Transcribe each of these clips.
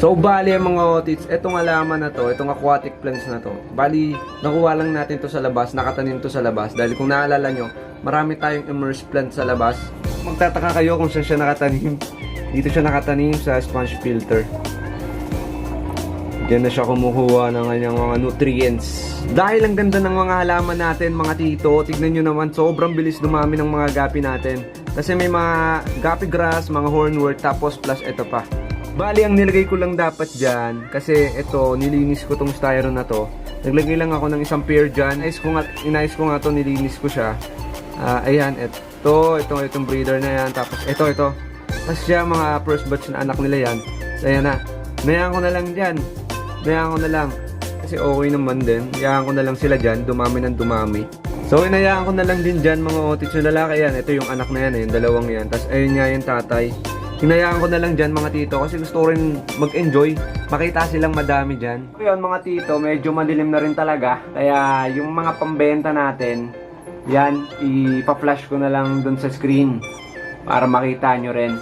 So, bali mga otits, itong alaman na to, itong aquatic plants na to, bali, nakuha lang natin to sa labas, nakatanim to sa labas. Dahil kung naalala nyo, marami tayong immersed plant sa labas. Magtataka kayo kung saan siya nakatanim. Dito siya nakatanim sa sponge filter. Diyan na siya kumukuha ng kanyang mga nutrients. Dahil ang ganda ng mga halaman natin, mga tito, tignan nyo naman, sobrang bilis dumami ng mga gapi natin. Kasi may mga gapi grass, mga hornwort, tapos plus ito pa. Bali, ang nilagay ko lang dapat dyan, kasi ito, nilinis ko tong styro na to. Naglagay lang ako ng isang pair dyan. Inayos ko nga, inayos ko nga to, nilinis ko siya. Ah, ayan, ito, ito, itong breeder na yan. Tapos ito, ito. Tapos siya, mga first batch na anak nila yan. So, ayan na. Nayaan ko na lang dyan. Nayaan ko na lang. Kasi okay naman din. Nayaan ko na lang sila dyan. Dumami ng dumami. So, inayaan ko na lang din dyan mga otits yung lalaki yan. Ito yung anak na yan eh, yung dalawang yan. Tapos ayun nga yung tatay. Hinayaan ko na lang dyan mga tito kasi gusto ko rin mag-enjoy. Makita silang madami dyan. Yun mga tito, medyo madilim na rin talaga. Kaya yung mga pambenta natin, yan, ipa-flash ko na lang dun sa screen para makita nyo rin.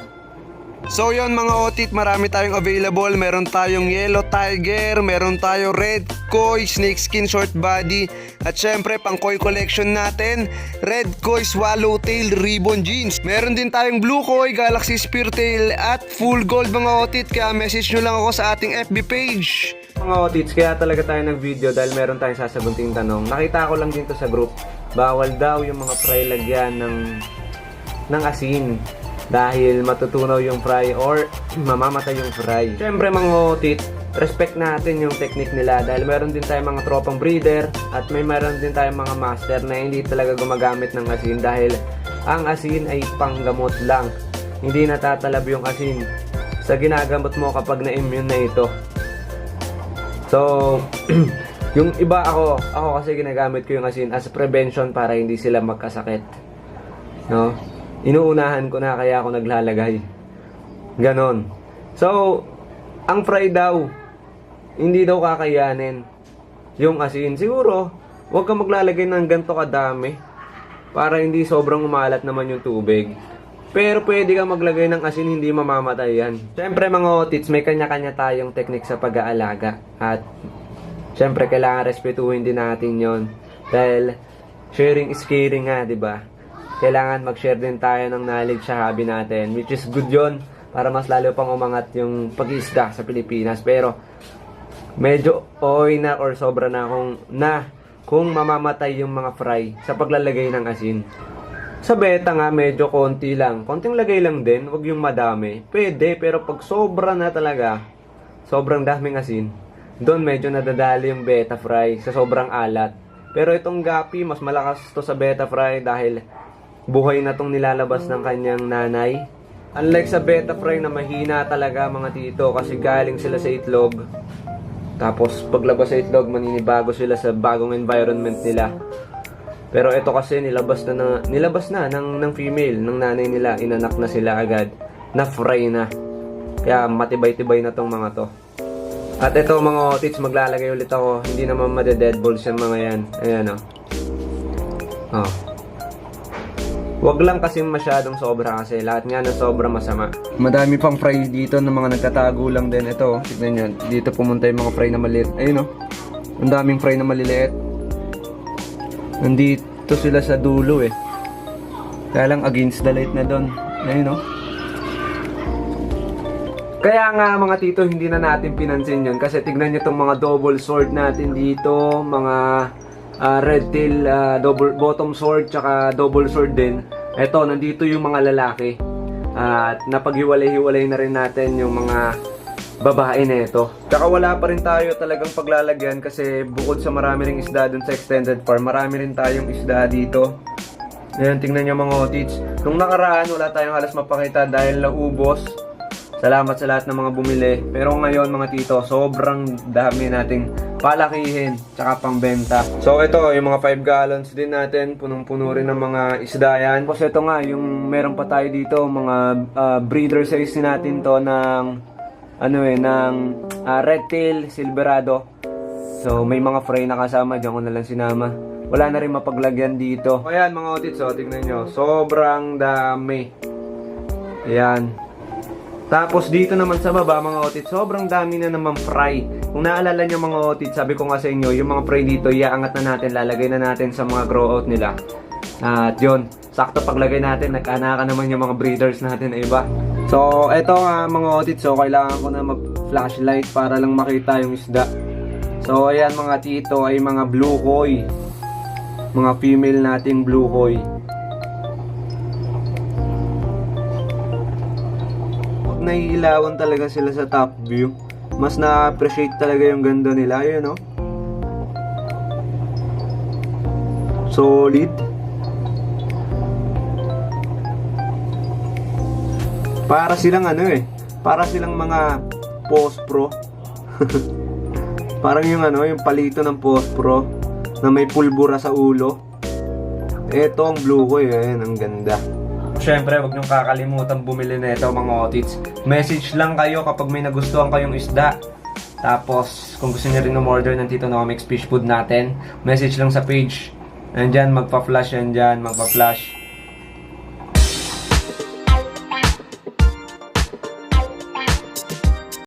So yon mga otit, marami tayong available. Meron tayong yellow tiger, meron tayong red koi, snakeskin short body, at syempre pang koi collection natin, red koi swallowtail ribbon jeans. Meron din tayong blue koi, galaxy speartail, at full gold mga otit. Kaya message nyo lang ako sa ating FB page. Mga otits, kaya talaga tayo nag-video dahil meron tayong sasagunting tanong. Nakita ko lang dito sa group, bawal daw yung mga fry lagyan ng ng asin dahil matutunaw yung fry or mamamatay yung fry. Siyempre mga otit, respect natin yung technique nila dahil meron din tayong mga tropang breeder at may meron din tayong mga master na hindi talaga gumagamit ng asin dahil ang asin ay panggamot lang. Hindi natatalab yung asin sa ginagamot mo kapag na-immune na ito. So, yung iba ako, ako kasi ginagamit ko yung asin as prevention para hindi sila magkasakit. No? Inuunahan ko na kaya ako naglalagay. Ganon. So, ang fry daw, hindi daw kakayanin yung asin. Siguro, huwag ka maglalagay ng ganito kadami para hindi sobrang umalat naman yung tubig. Pero pwede ka maglagay ng asin, hindi mamamatay yan. Siyempre mga otits, may kanya-kanya tayong technique sa pag-aalaga. At siyempre kailangan respetuhin din natin yon Dahil sharing is caring nga, di ba? Kailangan mag-share din tayo ng knowledge sa hobby natin. Which is good yon para mas lalo pang umangat yung pag-isda sa Pilipinas. Pero medyo oy na or sobra na kung na kung mamamatay yung mga fry sa paglalagay ng asin. Sa beta nga, medyo konti lang. Konting lagay lang din, wag yung madami. Pwede, pero pag sobra na talaga, sobrang daming asin, doon medyo nadadali yung beta fry sa sobrang alat. Pero itong gapi, mas malakas to sa beta fry dahil buhay na tong nilalabas ng kanyang nanay. Unlike sa beta fry na mahina talaga mga tito kasi galing sila sa itlog. Tapos paglabas sa itlog, maninibago sila sa bagong environment nila. Pero ito kasi nilabas na, na nilabas na ng, ng female, ng nanay nila, inanak na sila agad, na fry na. Kaya matibay-tibay na tong mga to. At ito mga otits, maglalagay ulit ako. Hindi naman made-dead balls yung mga yan. Ayan o. Oh. oh. Wag lang kasi masyadong sobra kasi lahat nga ng sobra masama. Madami pang fry dito ng mga nagtatago lang din. Ito, oh. tignan nyo. Dito pumunta yung mga fry na maliit. Ayun o. Ang daming fry na maliliit. Nandito sila sa dulo eh. Kaya lang against the light na doon. Ayun o. Kaya nga mga tito, hindi na natin pinansin yun. Kasi tignan nyo itong mga double sword natin dito. Mga ah, red tail, ah, double bottom sword, tsaka double sword din. Eto, nandito yung mga lalaki. At napaghiwalay-hiwalay na rin natin yung mga babae na ito. Tsaka wala pa rin tayo talagang paglalagyan kasi bukod sa marami ring isda dun sa extended farm, marami rin tayong isda dito. Ayan, tingnan nyo mga otits. Nung nakaraan, wala tayong halos mapakita dahil naubos. Salamat sa lahat ng mga bumili. Pero ngayon mga tito, sobrang dami nating palakihin tsaka pangbenta. So ito, yung mga 5 gallons din natin, punong-puno rin ng mga isda yan. Tapos ito nga, yung meron pa tayo dito, mga ah, breeder size natin to ng ano eh, ng ah, red tail silverado. So may mga fry na kasama, diyan ko na lang sinama. Wala na rin mapaglagyan dito. Ayan mga otits, oh, tingnan nyo. Sobrang dami. Ayan. Tapos dito naman sa baba mga otit, sobrang dami na naman fry. Kung naalala nyo mga otit, sabi ko nga sa inyo, yung mga fry dito, iaangat na natin, lalagay na natin sa mga grow out nila. At yun, sakto paglagay natin, nagkanaka naman yung mga breeders natin na iba. So, eto nga mga otit, so kailangan ko na mag-flashlight para lang makita yung isda. So, ayan mga tito ay mga blue koi. Mga female nating blue koi. Naiilawan talaga sila sa top view. Mas na-appreciate talaga yung ganda nila. Ayun, no? Solid. Para silang ano eh. Para silang mga post pro. Parang yung ano, yung palito ng post pro na may pulbura sa ulo. Ito ang blue ko eh. Ayan, ang ganda. Siyempre, wag niyong kakalimutan bumili na ito mga otits. Message lang kayo kapag may nagustuhan kayong isda. Tapos, kung gusto niyo rin umorder ng Tito Nomics Fish Food natin, message lang sa page. Nandyan, magpa-flash yan magpa-flash.